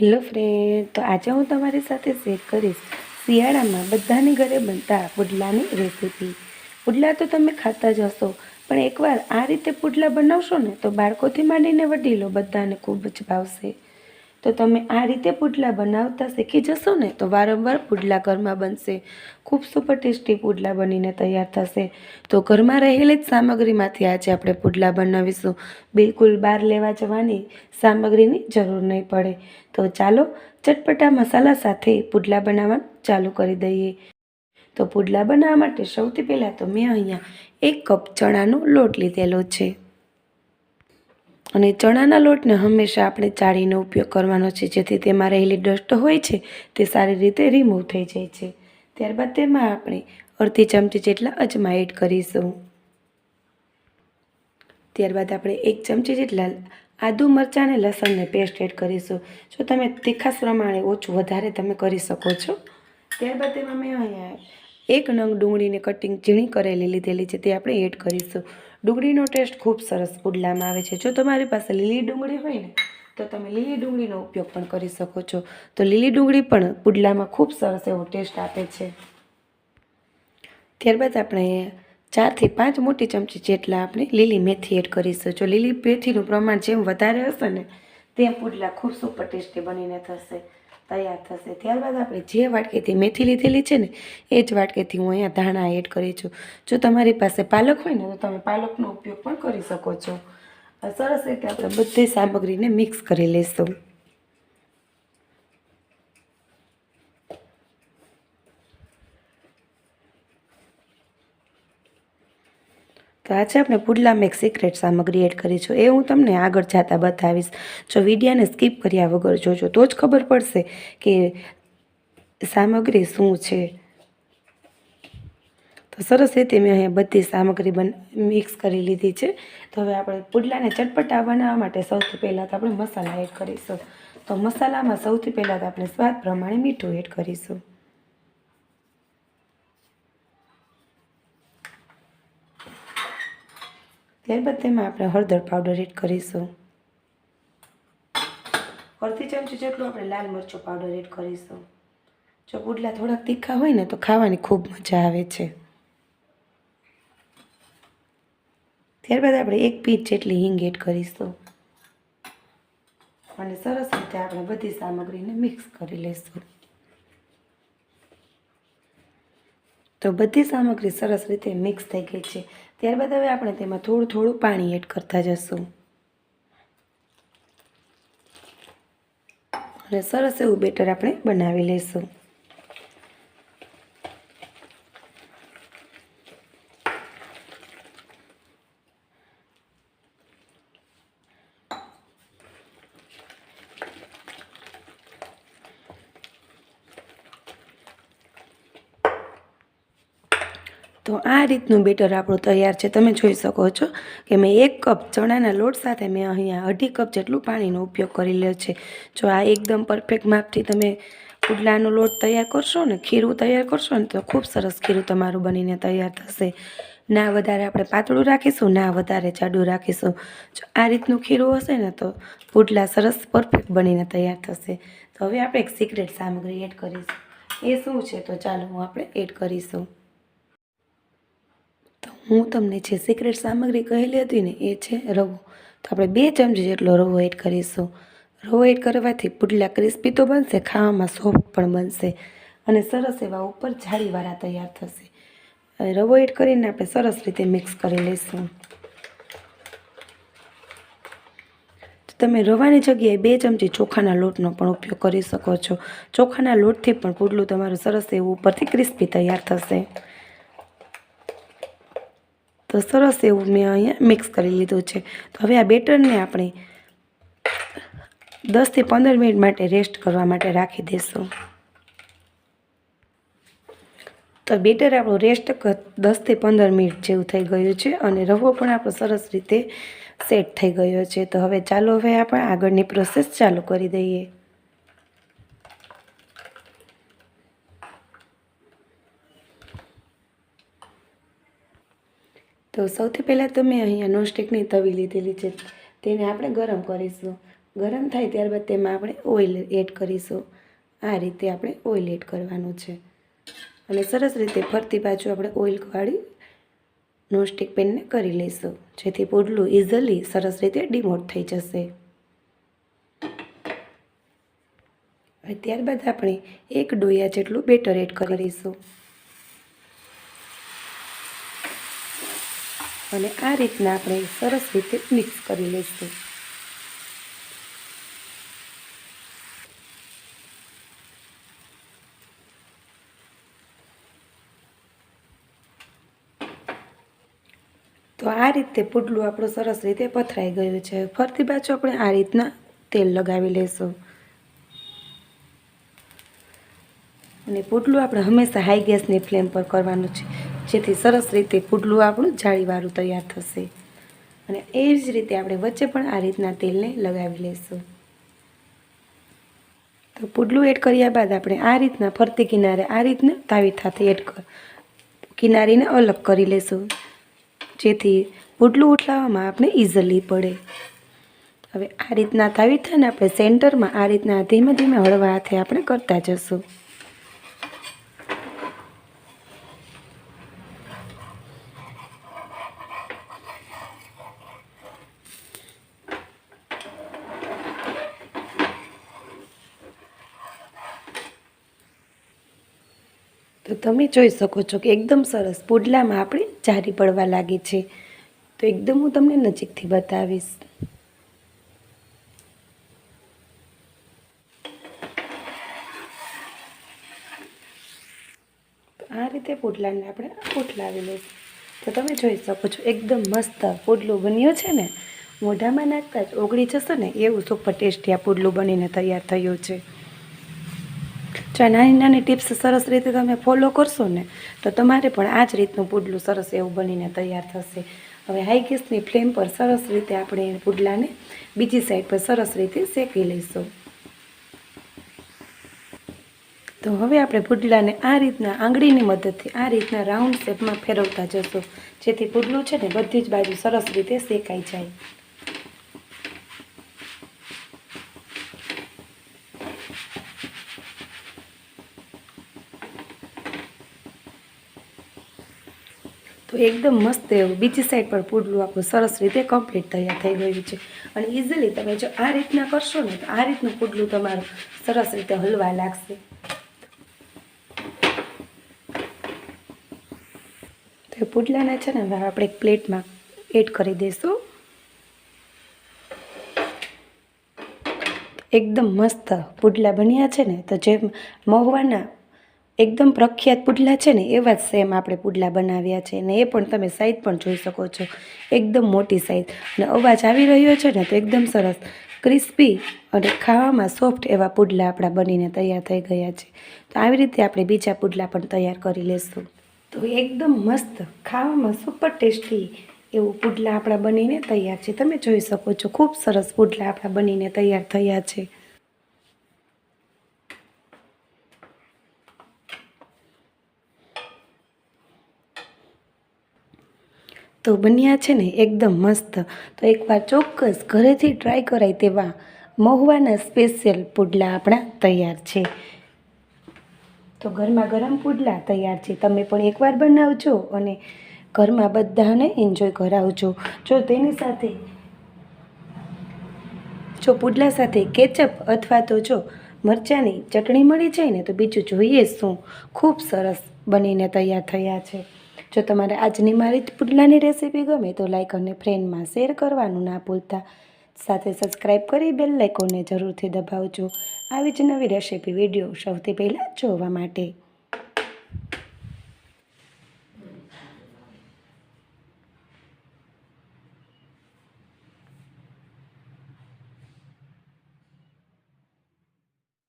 Hello friend તો આજે હું તમારી સાથે શેર કરીશ શિયાળામાં બધાની ઘરે બનતા પુડલાની રેસીપી પુડલા તો તમે ખાતા જ હશો, પણ એકવાર આ રીતે પુડલા બનાવશો ને તો બાળકોથી માંડીને વડીલો બધાને ખૂબ જ ભાવશે. તો તમે આ રીતે પુડલા બનાવતા શીખી જશો ને, તો વારંવાર પુડલા ઘરમાં બનશે. ખૂબ સુપર ટેસ્ટી પુડલા બનીને તૈયાર થશે. તો ઘરમાં રહેલી જ સામગ્રીમાંથી આજે આપણે પુડલા બનાવીશું. બિલકુલ બહાર લેવા જવાની સામગ્રીની જરૂર નહીં પડે. તો ચાલો ચટપટા મસાલા સાથે પુડલા બનાવવાનું ચાલુ કરી દઈએ. તો પુડલા બનાવવા માટે સૌથી પહેલાં તો મેં અહીંયા એક કપ ચણાનો લોટ લીધેલો છે. અને ચણાના લોટને હંમેશા આપણે ચાળીનો ઉપયોગ કરવાનો છે, જેથી તેમાં રહેલી ડસ્ટ હોય છે, તે સારી રીતે રિમૂવ થઈ જાય છે. ત્યારબાદ તેમાં આપણે અડધી ચમચી જેટલા અજમા એડ કરીશું. ત્યારબાદ આપણે એક ચમચી જેટલા આદુ મરચાં અને લસણને પેસ્ટ એડ કરીશું. જો તમે તીખાસ પ્રમાણે ઓછું વધારે તમે કરી શકો છો. ત્યારબાદ તેમાં મેં અહીંયા એક નંગ ડુંગળીને કટિંગ ઝીણી કરેલી લીધેલી છે, તે આપણે એડ કરીશું. ડુંગળીનો ટેસ્ટ ખૂબ સરસ પુડલામાં આવે છે. જો તમારી પાસે લીલી ડુંગળી હોય ને, તો તમે લીલી ડુંગળીનો ઉપયોગ પણ કરી શકો છો. તો લીલી ડુંગળી પણ પુડલામાં ખૂબ સરસ એવો ટેસ્ટ આપે છે. ત્યારબાદ આપણે ચારથી પાંચ મોટી ચમચી જેટલા આપણે લીલી મેથી એડ કરીશું. જો લીલી મેથીનું પ્રમાણ જેમ વધારે હશે ને, તેમ પુડલા ખૂબ સુપર ટેસ્ટી બનીને થશે. તૈયાર થશે. ત્યારબાદ આપણે જે વાટકીથી મેથી લીધેલી છે ને, એ જ વાટકીથી હું અહીંયા ધાણા એડ કરી છું. જો તમારી પાસે પાલક હોય ને, તો તમે પાલકનો ઉપયોગ પણ કરી શકો છો. સરસ રીતે આપણે બધી સામગ્રીને મિક્સ કરી લઈશું તો આજે આપણે પુડલામાં એક સિક્રેટ સામગ્રી એડ કરીશું એ હું તમને આગળ જતાં બતાવીશ. જો વિડીયાને સ્કીપ કર્યા વગર જોજો, તો જ ખબર પડશે કે સામગ્રી શું છે. તો સરસ રીતે મેં અહીંયા બધી સામગ્રી બન મિક્સ કરી લીધી છે. તો હવે આપણે પુડલાને ચટપટા બનાવવા માટે સૌથી પહેલાં તો આપણે મસાલા એડ કરીશું. તો મસાલામાં સૌથી પહેલાં તો આપણે સ્વાદ પ્રમાણે મીઠું એડ કરીશું. ત્યારબાદ તેમાં આપણે હળદર પાવડર એડ કરીશું. અડધી ચમચી જેટલું આપણે લાલ મરચું પાવડર એડ કરીશું. જો પુડલા થોડાક તીખા હોય ને તો ખાવાની ખૂબ મજા આવે છે. ત્યારબાદ આપણે એક પીઠ જેટલી હિંગ એડ કરીશું. અને સરસ રીતે આપણે બધી સામગ્રીને મિક્સ કરી લઈશું તો બધી સામગ્રી સરસ રીતે મિક્સ થઈ ગઈ છે. ત્યારબાદ હવે આપણે તેમાં થોડું થોડું પાણી એડ કરતા જશું. અને સરસ એવું બેટર આપણે બનાવી લઈશું તો આ રીતનું બેટર આપણું તૈયાર છે. તમે જોઈ શકો છો કે મેં એક કપ ચણાના લોટ સાથે મેં અહીંયા અઢી કપ જેટલું પાણીનો ઉપયોગ કરી લ્યો છે. જો આ એકદમ પરફેક્ટ માપથી તમે પુડલાનો લોટ તૈયાર કરશો ને ખીરું તૈયાર કરશો ને તો ખૂબ સરસ ખીરું તમારું બનીને તૈયાર થશે. ના વધારે આપણે પાતળું રાખીશું, ના વધારે જાડું રાખીશું. જો આ રીતનું ખીરું હશે ને તો પુડલા સરસ પરફેક્ટ બનીને તૈયાર થશે. તો હવે આપણે એક સિક્રેટ સામગ્રી એડ કરીશું. એ શું છે તો ચાલો હું આપણે એડ કરીશું. હું તમને જે સિક્રેટ સામગ્રી કહેલી હતી ને, એ છે રવો. તો આપણે બે ચમચી જેટલો રવો એડ કરીશું. રવો એડ કરવાથી પુડલા ક્રિસ્પી તો બનશે, ખાવામાં સોફ્ટ પણ બનશે અને સરસ એવા ઉપર જાળીવાળા તૈયાર થશે. રવો એડ કરીને આપણે સરસ રીતે મિક્સ કરી લઈશું. તમે રવાની જગ્યાએ બે ચમચી ચોખાના લોટનો પણ ઉપયોગ કરી શકો છો. ચોખાના લોટથી પણ પુડલું તમારું સરસ એવું ઉપરથી ક્રિસ્પી તૈયાર થશે. તો સરસ એવું મેં અહીંયા મિક્સ કરી લીધું છે. તો હવે આ બેટરને આપણે દસથી પંદર મિનિટ માટે રેસ્ટ કરવા માટે રાખી દઈશું તો બેટર આપણું રેસ્ટ દસથી પંદર મિનિટ જેવું થઈ ગયું છે અને રવો પણ આપણો સરસ રીતે સેટ થઈ ગયો છે. તો હવે ચાલો હવે આપણે આગળની પ્રોસેસ ચાલુ કરી દઈએ. તો સૌથી પહેલાં તો મેં અહીંયા નોનસ્ટિકની તવી લીધેલી છે. તેને આપણે ગરમ કરીશું. ગરમ થાય ત્યારબાદ તેમાં આપણે ઓઇલ એડ કરીશું. આ રીતે આપણે ઓઇલ એડ કરવાનું છે. અને સરસ રીતે ફરતી પાછું આપણે ઓઇલવાળી નોનસ્ટિક પેનને કરી લઈશું. જેથી પોડલું ઇઝીલી સરસ રીતે ડિમોટ થઈ જશે. ત્યારબાદ આપણે એક ડોયા જેટલું બેટર એડ કરીશું અને આ રીતના આપણે સરસ રીતે મિક્સ કરી લઈશું. તો આ રીતે પુડલું આપણું સરસ રીતે પથરાઈ ગયું છે. ફરતી પાછું આપણે આ રીતના તેલ લગાવી લઈશું. અને પુડલું આપણે હંમેશા હાઈ ગેસની ફ્લેમ પર કરવાનું છે. જેથી સરસ રીતે પુડલું આપણું જાળીવાળું તૈયાર થશે. અને એ જ રીતે આપણે વચ્ચે પણ આ રીતના તેલને લગાવી લઈશું તો પુડલું એડ કર્યા બાદ આપણે આ રીતના ફરતી કિનારે આ રીતના તાવીથાથી એડ કિનારીને અલગ કરી લઈશું જેથી પુડલું ઉઠલાવવામાં આપણે ઇઝીલી પડે. હવે આ રીતના તાવીથાને આપણે સેન્ટરમાં આ રીતના ધીમે ધીમે હળવા હાથે આપણે કરતા જશું. તો તમે જોઈ શકો છો કે એકદમ સરસ પુડલામાં આપણે જારી પડવા લાગી છે. તો એકદમ હું તમને નજીકથી બતાવીશ. આ રીતે પુડલાને આપણે ઉઠલાવી લઈશું. તો તમે જોઈ શકો છો એકદમ મસ્ત પુડલું બન્યું છે ને. મોઢામાં નાખતા જ ઓગળી જશે ને એવું સુપર ટેસ્ટી આ પુડલું બનીને તૈયાર થયું છે. જો નાની નાની ટિપ્સ સરસ રીતે તમે ફોલો કરશો ને, તો તમારે પણ આ જ રીતનું પુડલું સરસ એવું બનીને તૈયાર થશે. હવે હાઈ ગેસની ફ્લેમ પર સરસ રીતે આપણે પુડલાને બીજી સાઈડ પર સરસ રીતે શેકી લઈશું. તો હવે આપણે પુડલાને આ રીતના આંગળીની મદદથી આ રીતના રાઉન્ડ શેપમાં ફેરવતા જશું. જેથી પુડલું છે ને બધી જ બાજુ સરસ રીતે શેકાઈ જાય. તો એકદમ મસ્ત એવું બીજી સાઈડ પર પૂડલું આપણું સરસ રીતે કમ્પ્લીટ તૈયાર થઈ ગયું છે. અને ઇઝીલી તમે જો આ રીતના કરશો ને તો આ રીતનું પૂડલું તમારું સરસ રીતે હલવા લાગશે. તો એ પૂડલાને છે ને આપણે એક પ્લેટમાં એડ કરી દઈશું. એકદમ મસ્ત પુડલા બન્યા છે ને, તો જે મહુવાના એકદમ પ્રખ્યાત પુડલા છે ને, એવા જ સેમ આપણે પુડલા બનાવ્યા છે ને, એ પણ તમે સાઈઝ પણ જોઈ શકો છો. એકદમ મોટી સાઈઝ અને અવાજ આવી રહ્યો છે ને, તો એકદમ સરસ. ક્રિસ્પી અને ખાવામાં સોફ્ટ એવા પુડલા આપણા બનીને તૈયાર થઈ ગયા છે. તો આવી રીતે આપણે બીજા પુડલા પણ તૈયાર કરી લેશું. તો એકદમ મસ્ત, ખાવામાં સુપર ટેસ્ટી એવું પુડલા આપણા બનીને તૈયાર છે. તમે જોઈ શકો છો, ખૂબ સરસ પુડલા આપણા બનીને તૈયાર થયા છે. તો બન્યા છે ને એકદમ મસ્ત. તો એકવાર ચોક્કસ ઘરેથી ટ્રાય કરાય તેવા મહુવાના સ્પેશિયલ પુડલા આપણા તૈયાર છે. તો ઘરમાં ગરમ પુડલા તૈયાર છે. તમે પણ એકવાર બનાવજો અને ઘરમાં બધાને એન્જોય કરાવજો. જો તેની સાથે જો પુડલા સાથે કેચઅપ અથવા તો જો મરચાંની ચટણી મળી જાય ને તો બીજું જોઈએ શું. ખૂબ સરસ બનીને તૈયાર થયા છે. જો તમારે આજની મારી પુડલાની રેસીપી ગમે તો લાઇક અને ફ્રેન્ડમાં શેર કરવાનું ના ભૂલતા. સાથે સબસ્ક્રાઈબ કરી બેલ લાઇકોને જરૂરથી દબાવજો. આવી જ નવી રેસીપી વીડિયો સૌથી પહેલાં જોવા માટે.